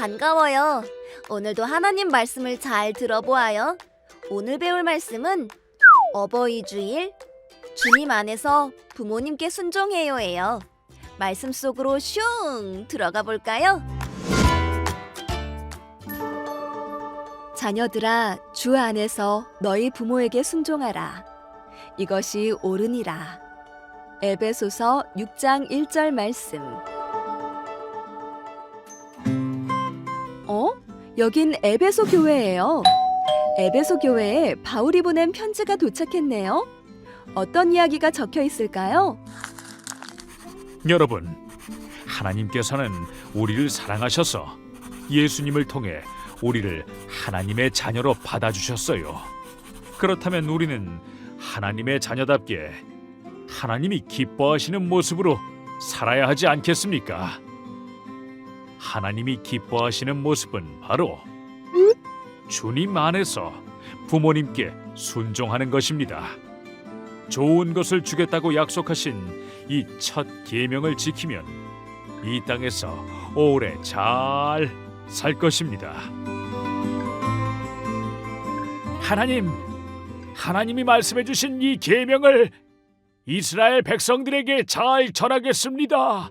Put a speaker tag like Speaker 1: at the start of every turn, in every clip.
Speaker 1: 반가워요. 오늘도 하나님 말씀을 잘 들어보아요. 오늘 배울 말씀은 어버이 주일 주님 안에서 부모님께 순종해요예요. 말씀 속으로 슝 들어가 볼까요? 자녀들아 주 안에서 너희 부모에게 순종하라. 이것이 옳으니라. 에베소서 6장 1절 말씀. 여긴 에베소 교회예요. 에베소 교회에 바울이 보낸 편지가 도착했네요. 어떤 이야기가 적혀 있을까요?
Speaker 2: 여러분, 하나님께서는 우리를 사랑하셔서 예수님을 통해 우리를 하나님의 자녀로 받아주셨어요. 그렇다면 우리는 하나님의 자녀답게 하나님이 기뻐하시는 모습으로 살아야 하지 않겠습니까? 하나님이 기뻐하시는 모습은 바로 주님 안에서 부모님께 순종하는 것입니다. 좋은 것을 주겠다고 약속하신 이 첫 계명을 지키면 이 땅에서 오래 잘 살 것입니다. 하나님, 하나님이 말씀해 주신 이 계명을 이스라엘 백성들에게 잘 전하겠습니다.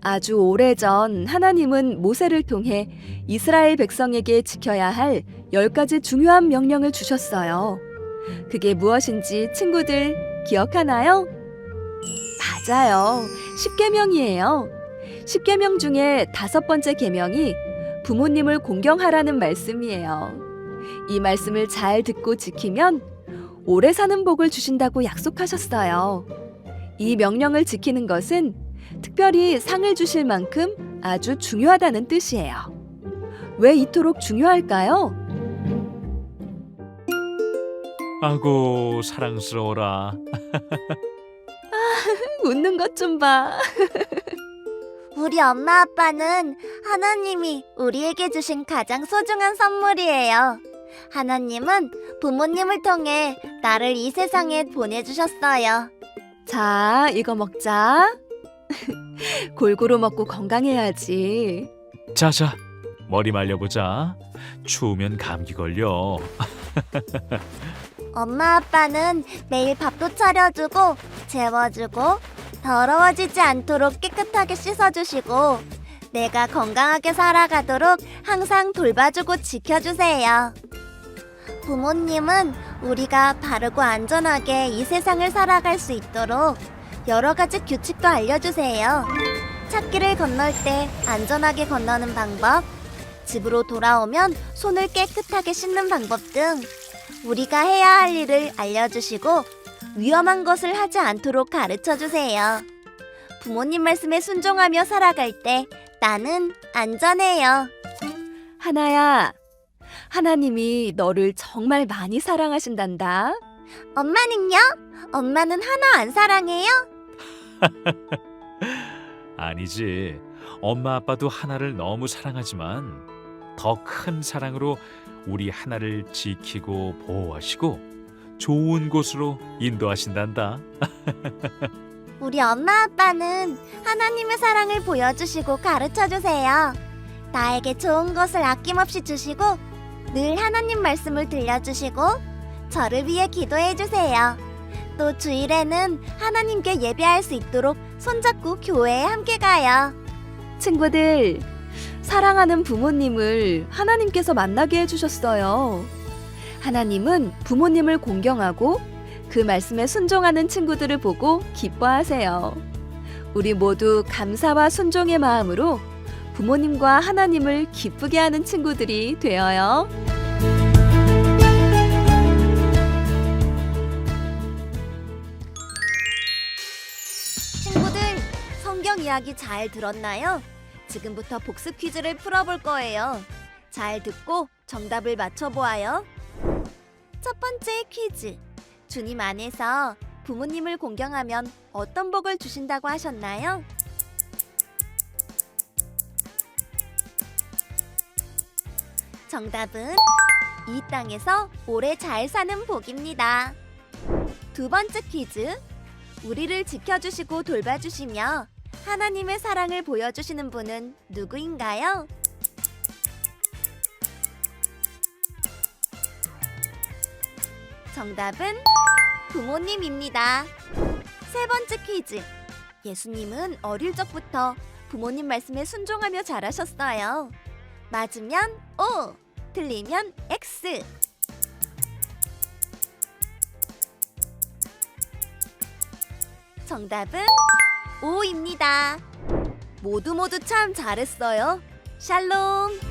Speaker 1: 아주 오래전 하나님은 모세를 통해 이스라엘 백성에게 지켜야 할 열 가지 중요한 명령을 주셨어요. 그게 무엇인지 친구들 기억하나요? 맞아요. 10계명이에요. 10계명 중에 다섯 번째 계명이 부모님을 공경하라는 말씀이에요. 이 말씀을 잘 듣고 지키면 오래 사는 복을 주신다고 약속하셨어요. 이 명령을 지키는 것은 특별히 상을 주실 만큼 아주 중요하다는 뜻이에요. 왜 이토록 중요할까요?
Speaker 2: 아고 사랑스러워라.
Speaker 1: 웃는 것 좀 봐.
Speaker 3: 우리 엄마 아빠는 하나님이 우리에게 주신 가장 소중한 선물이에요. 하나님은 부모님을 통해 나를 이 세상에 보내주셨어요.
Speaker 1: 자, 이거 먹자. 골고루 먹고 건강해야지.
Speaker 2: 자자, 머리 말려보자. 추우면 감기 걸려.
Speaker 3: 엄마 아빠는 매일 밥도 차려주고 재워주고 더러워지지 않도록 깨끗하게 씻어주시고 내가 건강하게 살아가도록 항상 돌봐주고 지켜주세요. 부모님은 우리가 바르고 안전하게 이 세상을 살아갈 수 있도록 여러 가지 규칙도 알려주세요. 찾기를 건널 때 안전하게 건너는 방법, 집으로 돌아오면 손을 깨끗하게 씻는 방법 등 우리가 해야 할 일을 알려주시고 위험한 것을 하지 않도록 가르쳐 주세요. 부모님 말씀에 순종하며 살아갈 때 나는 안전해요.
Speaker 1: 하나야, 하나님이 너를 정말 많이 사랑하신단다.
Speaker 3: 엄마는요? 엄마는 하나 안 사랑해요?
Speaker 2: 아니지. 엄마 아빠도 하나를 너무 사랑하지만 더 큰 사랑으로 우리 하나를 지키고 보호하시고 좋은 곳으로 인도하신단다.
Speaker 3: 우리 엄마 아빠는 하나님의 사랑을 보여주시고 가르쳐 주세요. 나에게 좋은 것을 아낌없이 주시고 늘 하나님 말씀을 들려주시고 저를 위해 기도해 주세요. 또 주일에는 하나님께 예배할 수 있도록 손잡고 교회에 함께 가요.
Speaker 1: 친구들, 사랑하는 부모님을 하나님께서 만나게 해주셨어요. 하나님은 부모님을 공경하고 그 말씀에 순종하는 친구들을 보고 기뻐하세요. 우리 모두 감사와 순종의 마음으로 부모님과 하나님을 기쁘게 하는 친구들이 되어요.
Speaker 3: 이야기 잘 들었나요? 지금부터 복습 퀴즈를 풀어볼 거예요. 잘 듣고 정답을 맞춰보아요. 첫 번째 퀴즈. 주님 안에서 부모님을 공경하면 어떤 복을 주신다고 하셨나요? 정답은 이 땅에서 오래 잘 사는 복입니다. 두 번째 퀴즈. 우리를 지켜주시고 돌봐주시며 하나님의 사랑을 보여주시는 분은 누구인가요? 정답은 부모님입니다. 세 번째 퀴즈. 예수님은 어릴 적부터 부모님 말씀에 순종하며 자라셨어요. 맞으면 O, 틀리면 X. 정답은 O입니다. 모두 모두 참 잘했어요. 샬롬.